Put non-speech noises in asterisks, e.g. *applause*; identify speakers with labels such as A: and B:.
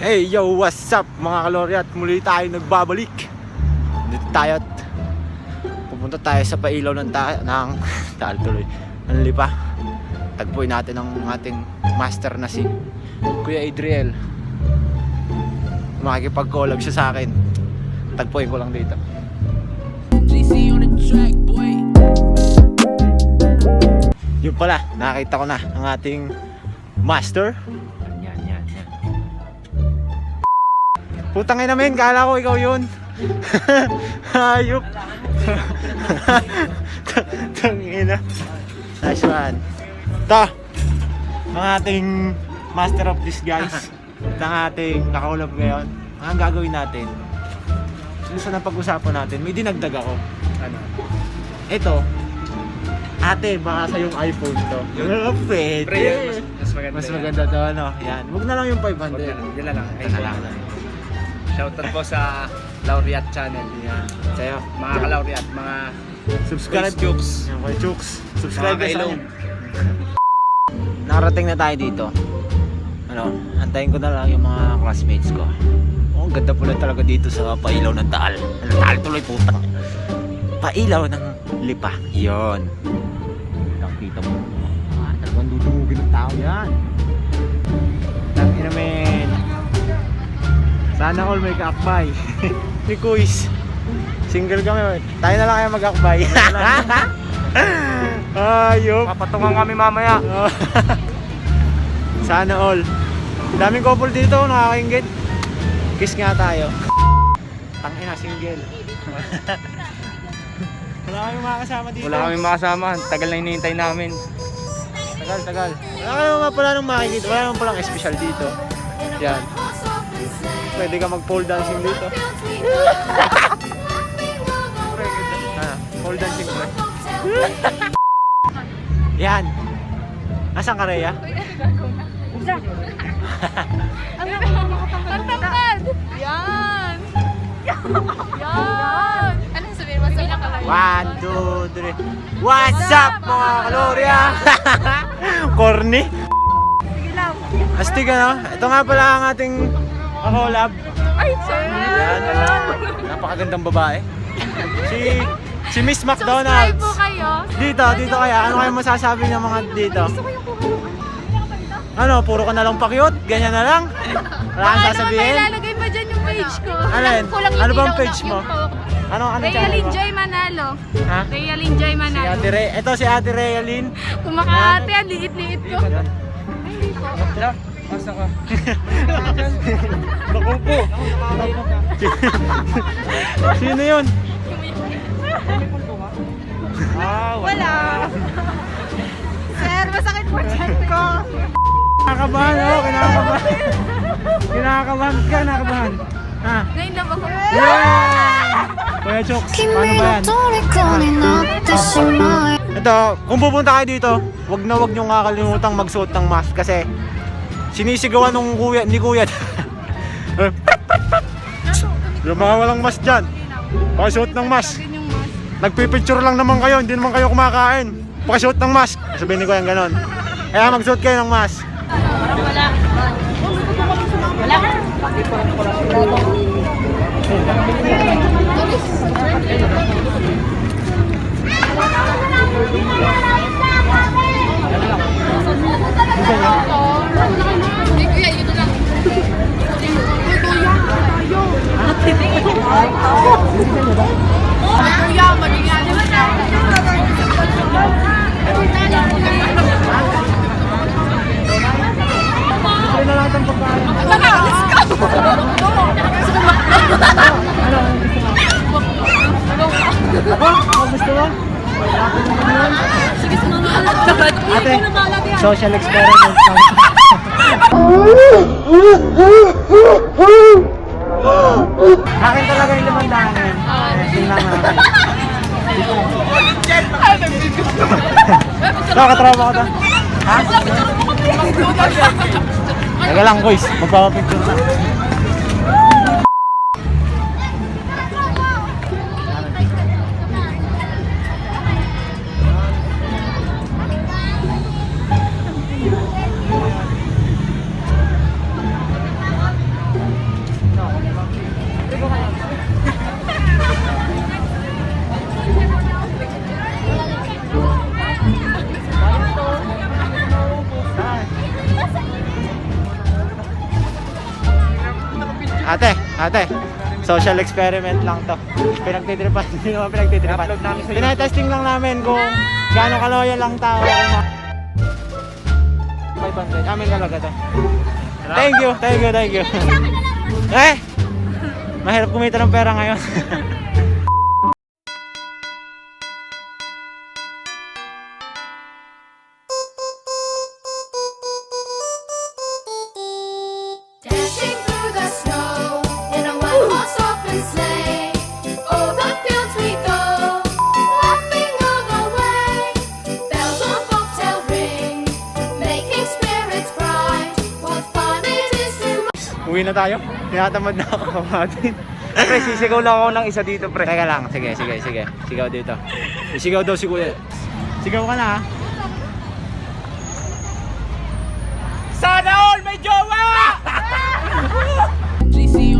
A: Hey yo, what's up mga kalorya? At muli tayo nagbabalik. Dito tayo at pupunta tayo sa pailaw ng, ta ng *laughs* taal tuloy. Ng lipa. Tagpuin natin ang ating master na si Kuya Adriel. Makikipag-collab siya sa akin. Tagpuin ko lang dito.
B: GC on the track, boy.
A: Yun pala, nakita ko na ang ating master Putang ina men, kala ko ikaw yun *laughs* Hayop *laughs* Tangina Nice one Ito Ang ating master of disguise Ito ang ating nakaulab ngayon Ang gagawin natin Gusto na pag-usapan natin May dinagdag ako Ano? Ito Ate, baka sa yung iPhone to. Oh, *laughs* pwede.
C: Pre, mas, mas maganda.
A: Mas
C: yan.
A: maganda to, ano? Yan. Huwag na lang yung 500.
C: Huwag na lang, na lang.
A: Ito na lang.
C: Shoutout po sa Laureate Channel.
A: Yan. Sa'yo.
C: Mga ka-Laureate, mga
A: Subscribe.
C: Jukes.
A: Yan, kay Chooks. Subscribe
C: Mga
A: kayo sa
C: kailong.
A: kanya. Nakarating na tayo dito. Ano, antayin ko na lang yung mga classmates ko. Oh, ang ganda pala talaga dito sa pailaw ng taal. Ano, taal tuloy putang. Pailaw ng lipa. Yon. Nakita mo. Ah, talagang dudumugin ng tao yan. Tangin namin. Sana all may kaakbay. *laughs* Ni Kuis. Single kami. Tayo na lang kayo mag-akbay. *laughs* Ayop.
C: Papatungan kami mamaya. *laughs*
A: Sana all. Daming couple dito, nakakaingit. Kiss nga tayo. Tangina, single. Wala kayong makakasama dito.
C: Wala kami makasama. Tagal na hinihintay namin.
A: Tagal, tagal. Wala ka naman pala nung makikita. Wala naman palang special dito. Yan. Pwede ka mag-pole dancing dito. ah, pole dancing pre. Yan. Nasaan ka, Rhea?
D: Ang tangkad! Yan! Yan! Anong sabihin mo sa pinakalayo?
A: One, two, three. What's up, mga kalorya? Corny. Astig ano? Ito nga pala ang ating collab.
D: Ay, sir!
A: Yan. Napakagandang babae. Si si Miss
D: Subscribe
A: McDonald's.
D: po kayo.
A: Dito, dito kaya. Ano kayo masasabi ng mga dito?
D: Gusto ko yung pumunta.
A: Ano, puro ka na lang pakyut? Ganyan na lang? Wala kang sasabihin?
D: Baka ilalagay pa dyan yung page ko.
A: Ano yun?
D: Kulang
A: Ano bang page mo? Ano, ano
D: Realin? Joy Manalo.
A: Ha?
D: Realin Joy
A: Si
D: Manalo.
A: Ate Re. Ito si Ate Realin.
D: Kumakate, ang liit-liit ko. Ay, hindi po.
C: Asa ka?
A: Nakumpo. Sino yun?
C: ah,
D: wala. wala. Sir, masakit po dyan ko.
A: Kinakabahan, oh, kinakabahan. kinakabahan ka, kinakabahan. Ha?
D: Ngayon lang ako.
A: Yeah! Chokes, paano ba yan? Ito, kung pupunta kayo dito, wag na wag nyo kakalimutan magsuot ng mask kasi sinisigawan nung kuya, ni kuya. *laughs* Yung mga walang mask dyan, pakisuot ng mask. Nagpipicture lang naman kayo, hindi naman kayo kumakain. Pakisuot ng mask. Sabihin ni kuya ganon. Kaya magsuot kayo ng mask.
D: Hindi, kuya, ito lang. Uy, kuya, tayo. Ay, kuya, magiging ano na.
A: Ano na lahat ang pagkain?
D: Tara, let's go!
A: Ako? Ako gusto mo?
D: Sige, sumama ka lang.
A: Ate, social experiment. *laughs* Akin talaga yung limandaan eh. Tingnan natin. *laughs* Nakatrauma ko to. Ha? Teka lang, guys. Magpapapicture na. Ate, ate. Social experiment lang to. Pinagtitripan, *laughs* hindi naman pinagtitripan. Tinetesting lang namin kung gaano kaloyal lang tao. Kung ma- 500. Amin talaga to. Thank you, thank you, thank you. eh! Mahirap kumita ng pera ngayon. *laughs* Uwi na tayo. Tinatamad na ako kamatin.
C: pre, sisigaw lang ako ng isa dito, pre.
A: Teka lang. Sige, sige, sige. Sigaw dito. Isigaw daw si Kuya. Sigaw ka na, ha?
C: Sana all may jowa! GCU *laughs*